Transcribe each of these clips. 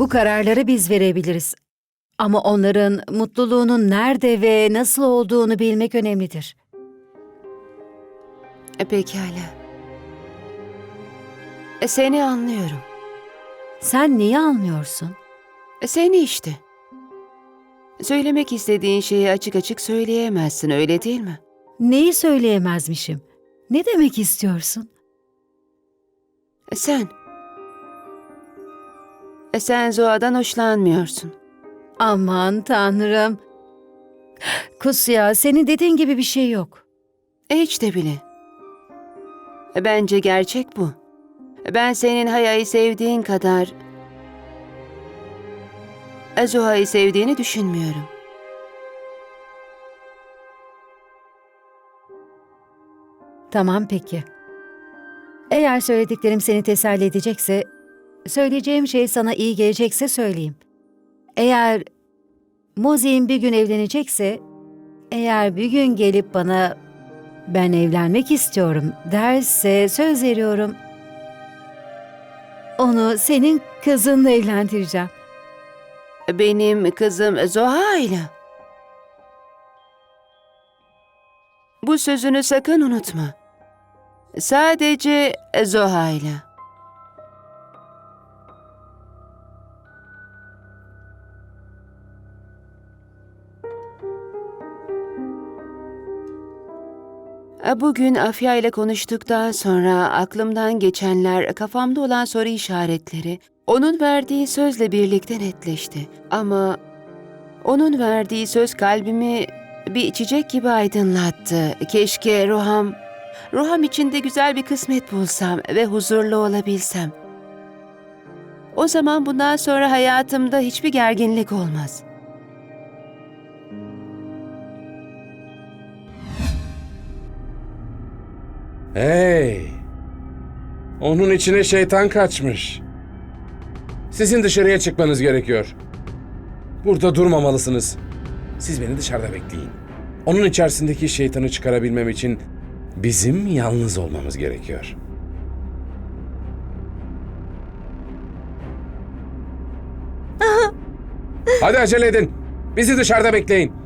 Bu kararları biz verebiliriz. Ama onların mutluluğunun nerede ve nasıl olduğunu bilmek önemlidir. E, Pekala. E, Seni anlıyorum. Sen niye anlıyorsun? E, Seni işte. Söylemek istediğin şeyi açık açık söyleyemezsin öyle değil mi? Neyi söyleyemezmişim? Ne demek istiyorsun? E, Sen. E, Sen Zoa'dan hoşlanmıyorsun. Aman tanrım. Kusya, senin dediğin gibi bir şey yok. E, Hiç de bile. E, Bence gerçek bu. E, Ben senin Haya'yı sevdiğin kadar... e, Zoa'yı sevdiğini düşünmüyorum. Tamam peki. Eğer söylediklerim seni teselli edecekse, söyleyeceğim şey sana iyi gelecekse söyleyeyim. Eğer Mozi'nin bir gün evlenecekse, eğer bir gün gelip bana ben evlenmek istiyorum derse söz veriyorum. Onu senin kızınla evlendireceğim. Benim kızım Zoa'yla. Bu sözünü sakın unutma. Sadece Zoa'yla. Bugün Afya ile konuştuktan sonra aklımdan geçenler, kafamda olan soru işaretleri onun verdiği sözle birlikte netleşti. Ama onun verdiği söz kalbimi bir çiçek gibi aydınlattı. Keşke Roham, Roham içinde güzel bir kısmet bulsam ve huzurlu olabilsem. O zaman bundan sonra hayatımda hiçbir gerginlik olmaz. Hey! Onun içine şeytan kaçmış. Sizin dışarıya çıkmanız gerekiyor. Burada durmamalısınız. Siz beni dışarıda bekleyin. Onun içerisindeki şeytanı çıkarabilmem için bizim yalnız olmamız gerekiyor. Hadi acele edin. Bizi dışarıda bekleyin.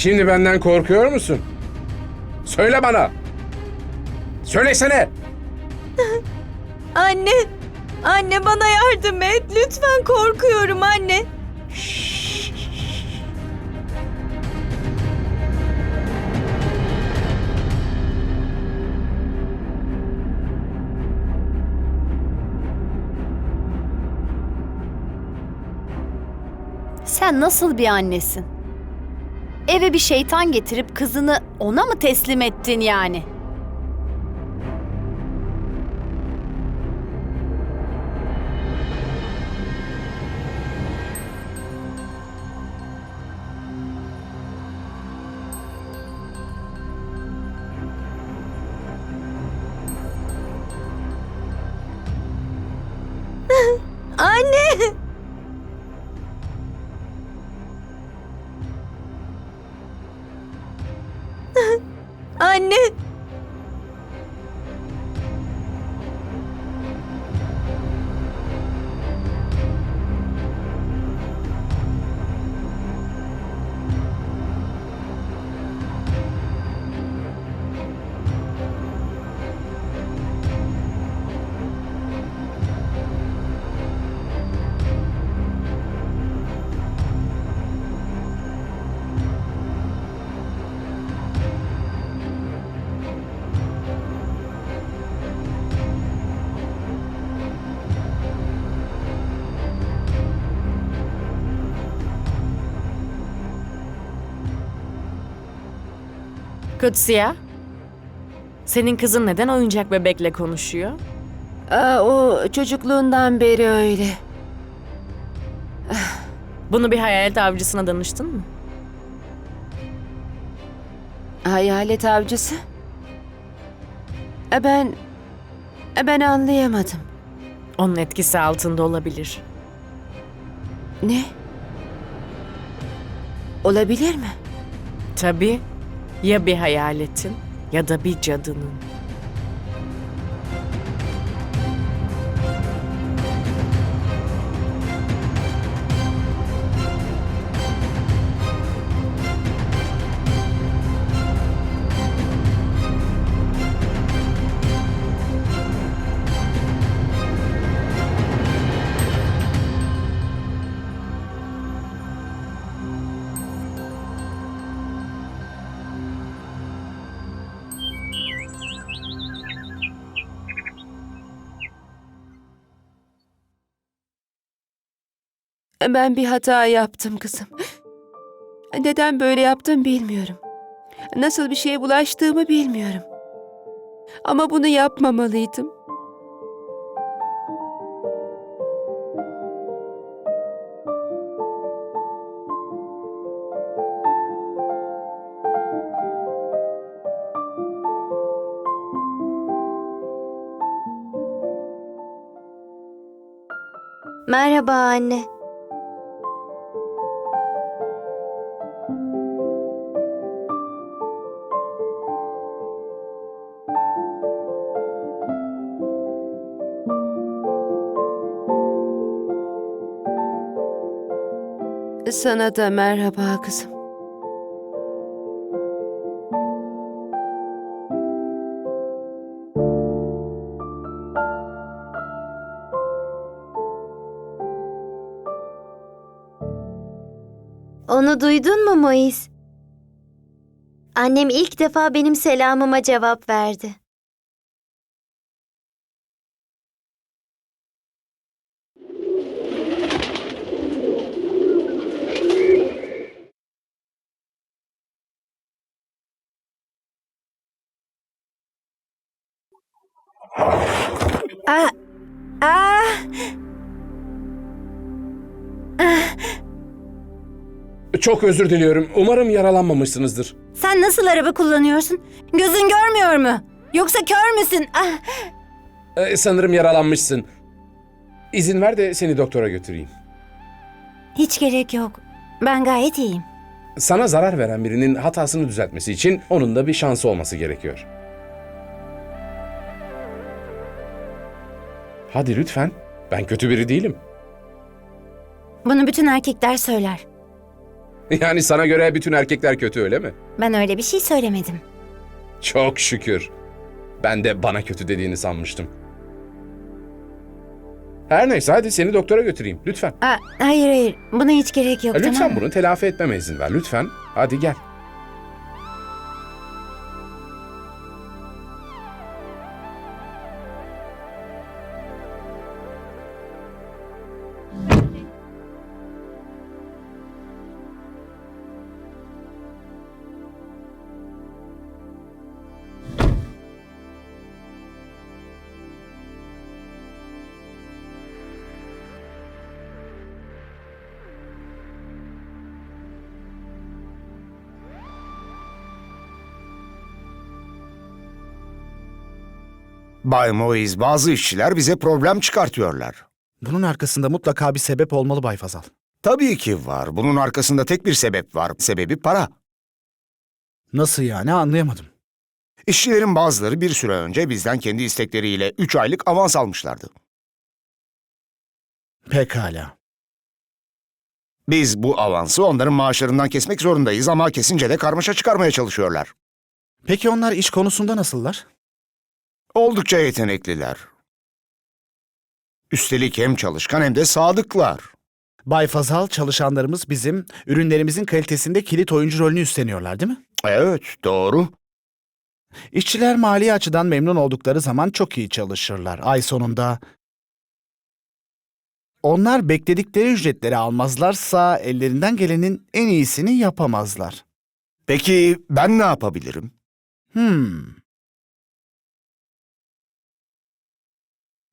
Şimdi benden korkuyor musun? Söyle bana. Söylesene. Anne! Anne bana yardım et. Lütfen korkuyorum anne. Sen nasıl bir annesin? Eve bir şeytan getirip kızını ona mı teslim ettin yani? Kutsiya, senin kızın neden oyuncak bebekle konuşuyor? Aa, o çocukluğundan beri öyle. Bunu bir hayalet avcısına danıştın mı? Hayalet avcısı? E ben... e ben anlayamadım. Onun etkisi altında olabilir. Ne? Olabilir mi? Tabii ya bir hayaletin ya da bir cadının. Ben bir hata yaptım kızım. Neden böyle yaptım bilmiyorum. Nasıl bir şeye bulaştığımı bilmiyorum. Ama bunu yapmamalıydım. Merhaba anne. Sana da merhaba kızım. Onu duydun mu Mois? Annem ilk defa benim selamıma cevap verdi. Ah, ah, Çok özür diliyorum. Umarım yaralanmamışsınızdır. sen nasıl araba kullanıyorsun? Gözün görmüyor mu? Yoksa kör müsün? Ah, Ee, sanırım yaralanmışsın. İzin ver de seni doktora götüreyim. hiç gerek yok. Ben gayet iyiyim. Sana zarar veren birinin hatasını düzeltmesi için onun da bir şansı olması gerekiyor. Hadi lütfen. Ben kötü biri değilim. Bunu bütün erkekler söyler. Yani sana göre bütün erkekler kötü öyle mi? Ben öyle bir şey söylemedim. Çok şükür. Ben de bana kötü dediğini sanmıştım. Her neyse hadi seni doktora götüreyim. Lütfen. Aa, hayır hayır. Buna hiç gerek yok lütfen tamam mı? bunu telafi etmeme izin ver. Lütfen. Hadi gel. Bay Moiz, bazı işçiler bize problem çıkartıyorlar. Bunun arkasında mutlaka bir sebep olmalı Bay Fazal. Tabii ki var. Bunun arkasında tek bir sebep var. Sebebi para. Nasıl yani anlayamadım. İşçilerin bazıları bir süre önce bizden kendi istekleriyle 3 aylık avans almışlardı. Pekala. Biz bu avansı onların maaşlarından kesmek zorundayız ama kesince de karmaşa çıkarmaya çalışıyorlar. Peki onlar iş konusunda nasıllar? Oldukça yetenekliler. Üstelik hem çalışkan hem de sadıklar. Bay Fazal çalışanlarımız bizim ürünlerimizin kalitesinde kilit oyuncu rolünü üstleniyorlar değil mi? Evet, doğru. İşçiler mali açıdan memnun oldukları zaman çok iyi çalışırlar. Ay sonunda onlar bekledikleri ücretleri almazlarsa ellerinden gelenin en iyisini yapamazlar. Peki ben ne yapabilirim? Hmm.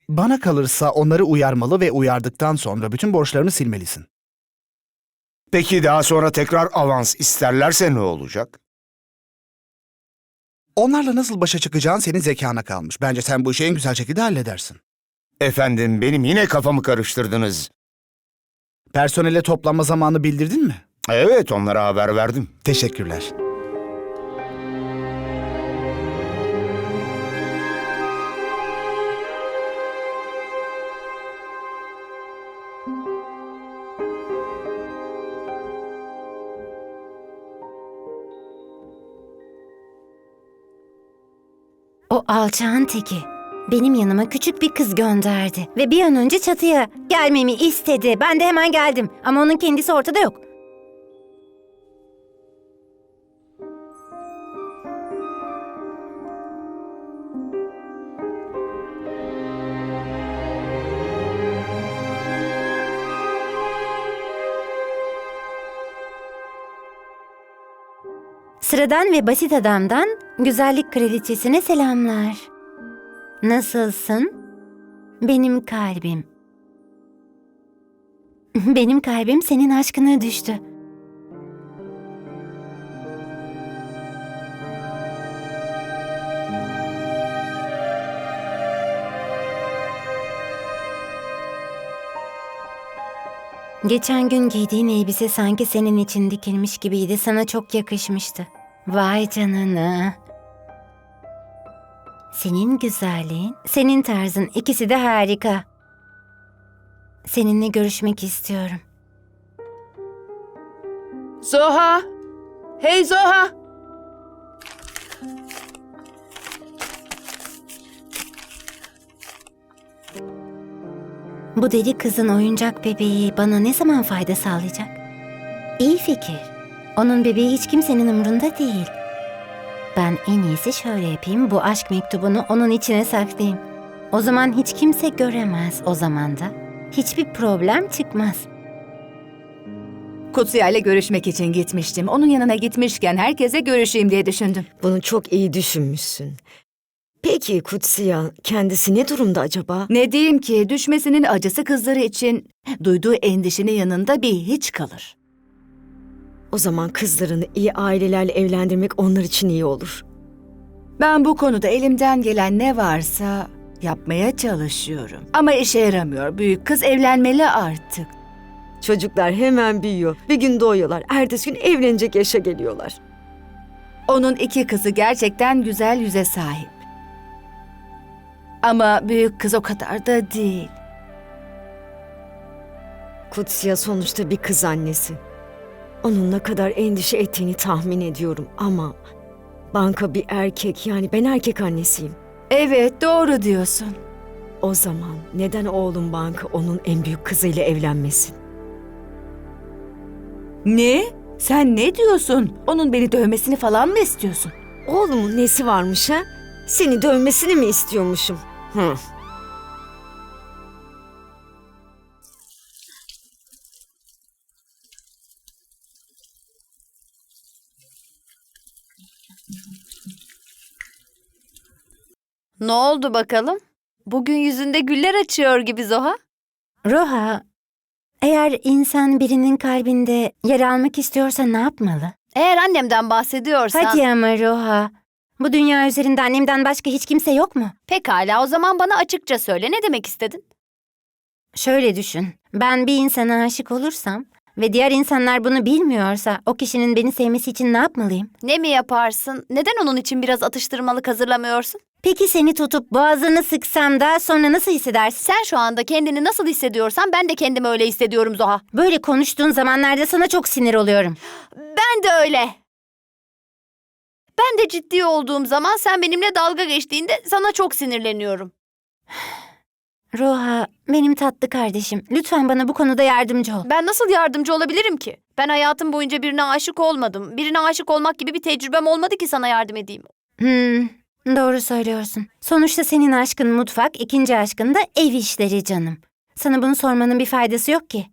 Bana kalırsa onları uyarmalı ve uyardıktan sonra bütün borçlarını silmelisin. Peki daha sonra tekrar avans isterlerse ne olacak? Onlarla nasıl başa çıkacağın senin zekana kalmış. Bence sen bu işi en güzel şekilde halledersin. Efendim benim yine kafamı karıştırdınız. Personele toplanma zamanı bildirdin mi? Evet onlara haber verdim. Teşekkürler. Alçağın teki. Benim yanıma küçük bir kız gönderdi ve bir an önce çatıya gelmemi istedi. Ben de hemen geldim ama onun kendisi ortada yok. Sıradan ve basit adamdan güzellik kraliçesine selamlar. Nasılsın? Benim kalbim. Benim kalbim senin aşkına düştü. Geçen gün giydiğin elbise sanki senin için dikilmiş gibiydi. Sana çok yakışmıştı. Vay canına. Senin güzelliğin, senin tarzın ikisi de harika. Seninle görüşmek istiyorum. Zoha! Hey Zoha! Bu deli kızın oyuncak bebeği bana ne zaman fayda sağlayacak? İyi fikir. Onun bebeği hiç kimsenin umrunda değil. Ben en iyisi şöyle yapayım. Bu aşk mektubunu onun içine saklayayım. O zaman hiç kimse göremez o zaman da. Hiçbir problem çıkmaz. Kutsuya ile görüşmek için gitmiştim. Onun yanına gitmişken herkese görüşeyim diye düşündüm. Bunu çok iyi düşünmüşsün. Peki Kutsiya kendisi ne durumda acaba? Ne diyeyim ki düşmesinin acısı kızları için duyduğu endişenin yanında bir hiç kalır. O zaman kızlarını iyi ailelerle evlendirmek onlar için iyi olur. Ben bu konuda elimden gelen ne varsa yapmaya çalışıyorum. Ama işe yaramıyor. Büyük kız evlenmeli artık. Çocuklar hemen büyüyor. Bir gün doğuyorlar. Ertesi gün evlenecek yaşa geliyorlar. Onun iki kızı gerçekten güzel yüze sahip. Ama büyük kız o kadar da değil. Kutsiya sonuçta bir kız annesi. Onun ne kadar endişe ettiğini tahmin ediyorum ama banka bir erkek yani ben erkek annesiyim. Evet doğru diyorsun. O zaman neden oğlum banka onun en büyük kızıyla evlenmesin? Ne? Sen ne diyorsun? Onun beni dövmesini falan mı istiyorsun? Oğlumun nesi varmış ha? Seni dövmesini mi istiyormuşum? Hı. Ne oldu bakalım? Bugün yüzünde güller açıyor gibi Zoha. Roha, eğer insan birinin kalbinde yer almak istiyorsa ne yapmalı? Eğer annemden bahsediyorsan... Hadi ama Roha. Bu dünya üzerinde annemden başka hiç kimse yok mu? Pekala o zaman bana açıkça söyle ne demek istedin? Şöyle düşün. Ben bir insana aşık olursam ve diğer insanlar bunu bilmiyorsa o kişinin beni sevmesi için ne yapmalıyım? Ne mi yaparsın? Neden onun için biraz atıştırmalık hazırlamıyorsun? Peki seni tutup boğazını sıksam daha sonra nasıl hissedersin? Sen şu anda kendini nasıl hissediyorsan ben de kendimi öyle hissediyorum Zoha. Böyle konuştuğun zamanlarda sana çok sinir oluyorum. Ben de öyle. Ben de ciddi olduğum zaman sen benimle dalga geçtiğinde sana çok sinirleniyorum. Roha, benim tatlı kardeşim. Lütfen bana bu konuda yardımcı ol. Ben nasıl yardımcı olabilirim ki? Ben hayatım boyunca birine aşık olmadım. Birine aşık olmak gibi bir tecrübem olmadı ki sana yardım edeyim. Hmm, doğru söylüyorsun. Sonuçta senin aşkın mutfak, ikinci aşkın da ev işleri canım. Sana bunu sormanın bir faydası yok ki.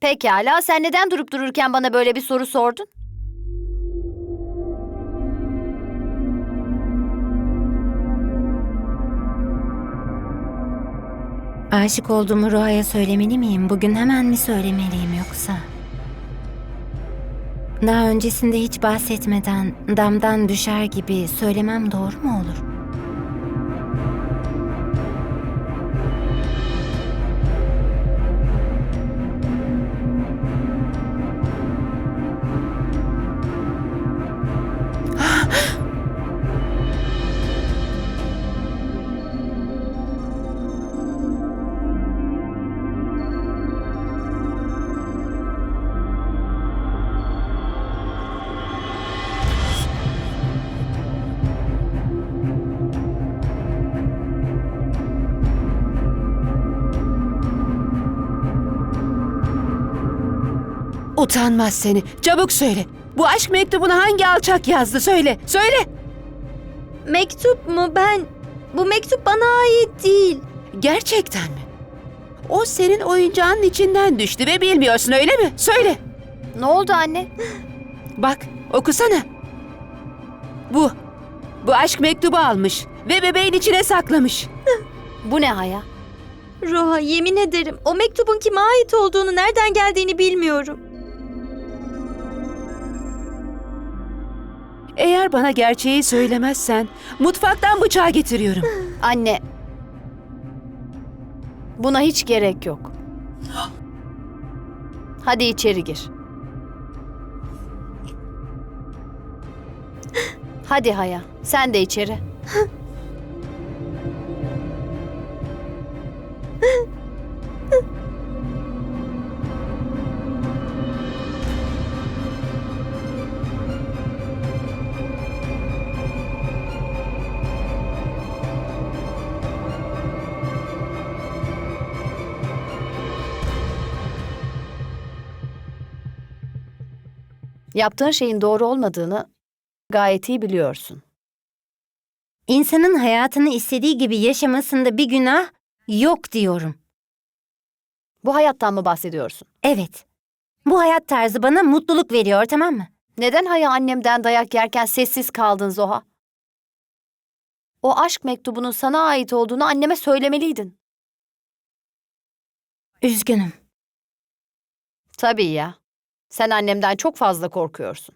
Pekala sen neden durup dururken bana böyle bir soru sordun? Aşık olduğumu Roha'ya söylemeli miyim? Bugün hemen mi söylemeliyim yoksa? Daha öncesinde hiç bahsetmeden damdan düşer gibi söylemem doğru mu olur? Utanmaz seni. Çabuk söyle. Bu aşk mektubunu hangi alçak yazdı? Söyle, söyle. Mektup mu? Ben... Bu mektup bana ait değil. Gerçekten mi? O senin oyuncağının içinden düştü ve bilmiyorsun öyle mi? Söyle. Ne oldu anne? Bak, okusana. Bu. Bu aşk mektubu almış ve bebeğin içine saklamış. Bu ne Haya? Roha yemin ederim o mektubun kime ait olduğunu nereden geldiğini bilmiyorum. Eğer bana gerçeği söylemezsen mutfaktan bıçağı getiriyorum. Anne. Buna hiç gerek yok. Hadi içeri gir. Hadi Haya, sen de içeri. Yaptığın şeyin doğru olmadığını gayet iyi biliyorsun. İnsanın hayatını istediği gibi yaşamasında bir günah yok diyorum. Bu hayattan mı bahsediyorsun? Evet. Bu hayat tarzı bana mutluluk veriyor tamam mı? Neden Haya annemden dayak yerken sessiz kaldın Zoha? O aşk mektubunun sana ait olduğunu anneme söylemeliydin. Üzgünüm. Tabii ya. Sen annemden çok fazla korkuyorsun.